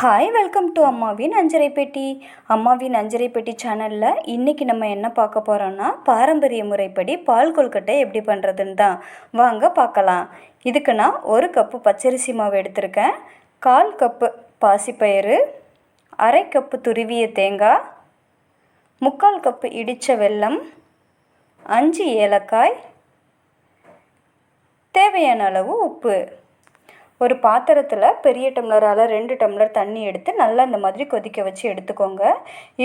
Hi welcome to அம்மாவின் அஞ்சரை பெட்டி அம்மாவின் அஞ்சரை பெட்டி சேனலில் இன்றைக்கி நம்ம என்ன பார்க்க போகிறோன்னா பாரம்பரிய முறைப்படி பால் கொழுக்கட்டை எப்படி பண்ணுறதுன்னு தான். வாங்க பார்க்கலாம். இதுக்கு நான் ஒரு கப்பு பச்சரிசி மாவு எடுத்திருக்கேன். கால் கப்பு பாசிப்பயிறு அரை கப்பு துருவிய தேங்காய் முக்கால் கப்பு இடித்த வெல்லம் அஞ்சு ஏலக்காய் தேவையான அளவு உப்பு. ஒரு பாத்திரத்தில் பெரிய டம்ளரால் ரெண்டு டம்ளர் தண்ணி எடுத்து நல்லா இந்த மாதிரி கொதிக்க வச்சு எடுத்துக்கோங்க.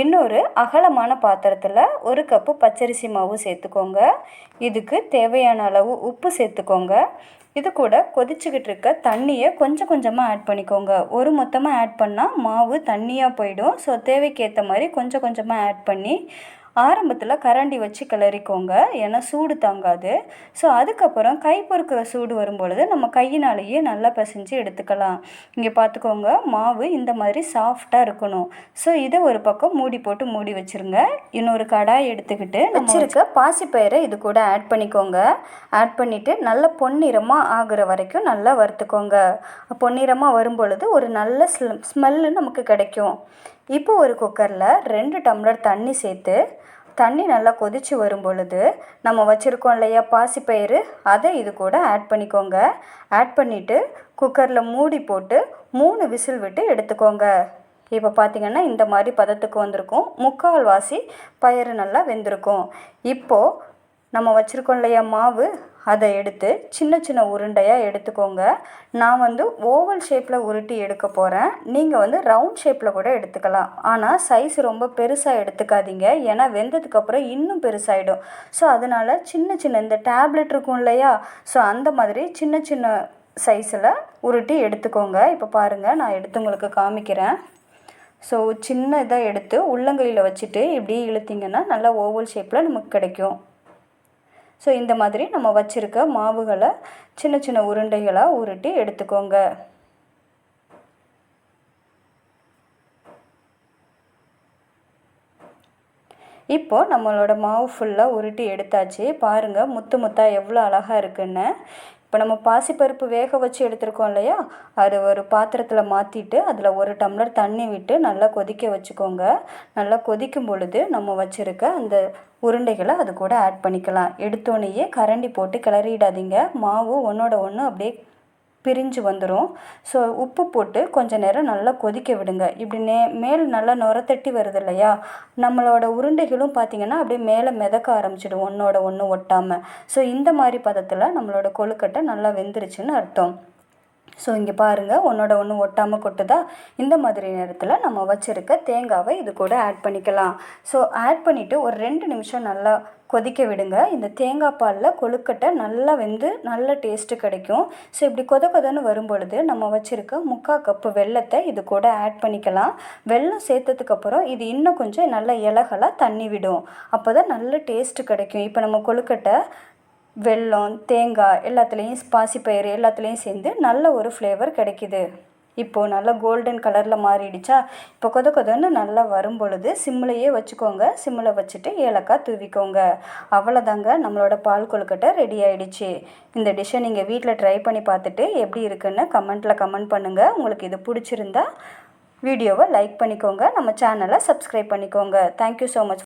இன்னொரு அகலமான பாத்திரத்தில் ஒரு கப்பு பச்சரிசி மாவு சேர்த்துக்கோங்க. இதுக்கு தேவையான அளவு உப்பு சேர்த்துக்கோங்க. இது கூட கொதிச்சுக்கிட்டு இருக்க தண்ணியை கொஞ்சம் கொஞ்சமாக ஆட் பண்ணிக்கோங்க. ஒரு மொத்தமாக ஆட் பண்ணால் மாவு தண்ணியாக போயிடும். ஸோ தேவைக்கேற்ற மாதிரி கொஞ்சம் கொஞ்சமாக ஆட் பண்ணி ஆரம்பத்தில் கரண்டி வச்சு கிளறிக்கோங்க. ஏன்னா சூடு தாங்காது. ஸோ அதுக்கப்புறம் கை பொறுக்கிற சூடு வரும்பொழுது நம்ம கையினாலேயே நல்லா பிசைஞ்சு எடுத்துக்கலாம். இங்கே பார்த்துக்கோங்க மாவு இந்த மாதிரி சாஃப்டாக இருக்கணும். ஸோ இதை ஒரு பக்கம் மூடி போட்டு மூடி வச்சுருங்க. இன்னொரு கடாய் எடுத்துக்கிட்டு வச்சுருக்க பாசிப்பயிரை இது கூட ஆட் பண்ணிக்கோங்க. ஆட் பண்ணிவிட்டு நல்ல பொன்னிறமாக ஆகிற வரைக்கும் நல்லா வறுத்துக்கோங்க. பொன்னிறமாக வரும்பொழுது ஒரு நல்ல ஸ்மெல்லு நமக்கு கிடைக்கும். இப்போ ஒரு குக்கரில் ரெண்டு டம்ளர் தண்ணி சேர்த்து தண்ணி நல்லா கொதித்து வரும் பொழுது நம்ம வச்சுருக்கோம் இல்லையா பாசிப்பயிறு அதை இது கூட ஆட் பண்ணிக்கோங்க. ஆட் பண்ணிவிட்டு குக்கரில் மூடி போட்டு மூணு விசில் விட்டு எடுத்துக்கோங்க. இப்போ பார்த்திங்கன்னா இந்த மாதிரி பதத்துக்கு வந்திருக்கும். முக்கால் வாசி பயிறு நல்லா வெந்திருக்கும். இப்போது நம்ம வச்சுருக்கோம் இல்லையா மாவு அதை எடுத்து சின்ன சின்ன உருண்டையாக எடுத்துக்கோங்க. நான் வந்து ஓவல் ஷேப்பில் உருட்டி எடுக்க போகிறேன் நீங்கள் வந்து ரவுண்ட் ஷேப்பில் கூட எடுத்துக்கலாம். ஆனால் சைஸ் ரொம்ப பெருசாக எடுத்துக்காதீங்க. ஏன்னா வெந்ததுக்கப்புறம் இன்னும் பெருசாகிடும் ஸோ அதனால் சின்ன சின்ன இந்த டேப்லெட் இருக்கும் இல்லையா? ஸோ அந்த மாதிரி சின்ன சின்ன சைஸில் உருட்டி எடுத்துக்கோங்க. இப்போ பாருங்கள் நான் எடுத்து உங்களுக்கு காமிக்கிறேன். ஸோ சின்ன இதாக எடுத்து உள்ளங்கையில் வச்சுட்டு இப்படி இழுத்திங்கன்னா நல்லா ஓவல் ஷேப்பில் நமக்கு கிடைக்கும். ஸோ இந்த மாதிரி நம்ம வச்சுருக்க மாவுகளை சின்ன சின்ன உருண்டைகளாக உருட்டி எடுத்துக்கோங்க. இப்போது நம்மளோட மாவு ஃபுல்லாக உருட்டி எடுத்தாச்சு. பாருங்கள் முத்து முத்தாக எவ்வளோ அழகாக இருக்குன்னு. இப்போ நம்ம பாசிப்பருப்பு வேக வச்சு எடுத்துருக்கோம் இல்லையா? அது ஒரு பாத்திரத்தில் மாற்றிட்டு அதில் ஒரு டம்ளர் தண்ணி விட்டு நல்லா கொதிக்க வச்சுக்கோங்க. நல்லா கொதிக்கும் பொழுது நம்ம வச்சுருக்க அந்த உருண்டைகளை அது கூட ஆட் பண்ணிக்கலாம். எடுத்தோடனேயே கரண்டி போட்டு கிளறிடாதீங்க. மாவு ஒன்றோட ஒன்று அப்படியே பிரிஞ்சு வந்துடும் ஸோ உப்பு போட்டு கொஞ்சம் நேரம் நல்லா கொதிக்க விடுங்க. இப்படி நே மேல் நல்லா நுரத்தட்டி வருது இல்லையா நம்மளோட உருண்டைகளும் பார்த்திங்கன்னா அப்படியே மேலே மிதக்க ஆரம்பிச்சிடும். ஒன்றோட ஒன்று ஒட்டாமல் ஸோ இந்த மாதிரி பதத்தில் நம்மளோட கொழுக்கட்டை நல்லா வெந்துருச்சுன்னு அர்த்தம். ஸோ இங்கே பாருங்கள் ஒன்றோட ஒன்று ஒட்டாமல் கொட்டுதா? இந்த மாதிரி நேரத்தில் நம்ம வச்சுருக்க தேங்காவை இது கூட ஆட் பண்ணிக்கலாம். ஸோ ஆட் பண்ணிவிட்டு ஒரு ரெண்டு நிமிஷம் நல்லா கொதிக்க விடுங்க. இந்த தேங்காய் பாலில் கொழுக்கட்டை நல்லா வெந்து நல்ல டேஸ்ட்டு கிடைக்கும். ஸோ இப்படி கொத கொதன்னு வரும்பொழுது நம்ம வச்சுருக்க முக்கால் கப்பு வெள்ளத்தை இது கூட ஆட் பண்ணிக்கலாம். வெள்ளம் சேர்த்ததுக்கப்புறம் இது இன்னும் கொஞ்சம் நல்ல இலகலாக தண்ணி விடும். அப்போ தான் நல்ல டேஸ்ட்டு கிடைக்கும். இப்போ நம்ம கொழுக்கட்டை வெல்லம் தேங்காய் எல்லாத்துலேயும் பாசிப்பயிறு எல்லாத்துலேயும் சேர்ந்து நல்ல ஒரு ஃப்ளேவர் கிடைக்கிது. இப்போது நல்லா கோல்டன் கலரில் மாறிடுச்சா? இப்போ கொத கொதன்னு நல்லா வரும் பொழுது சிம்மிலையே வச்சுக்கோங்க. சிம்மில் வச்சுட்டு ஏலக்காய் தூவிக்கோங்க. அவ்வளோதாங்க நம்மளோட பால் கொழுக்கட்டை ரெடி ஆகிடுச்சு இந்த டிஷ்ஷை நீங்கள் வீட்டில் ட்ரை பண்ணி பார்த்துட்டு எப்படி இருக்குன்னு கமெண்ட்டில் கமெண்ட் பண்ணுங்கள் உங்களுக்கு இது பிடிச்சிருந்தா வீடியோவை லைக் பண்ணிக்கோங்க. நம்ம சேனலை சப்ஸ்கிரைப் பண்ணிக்கோங்க. Thank you so much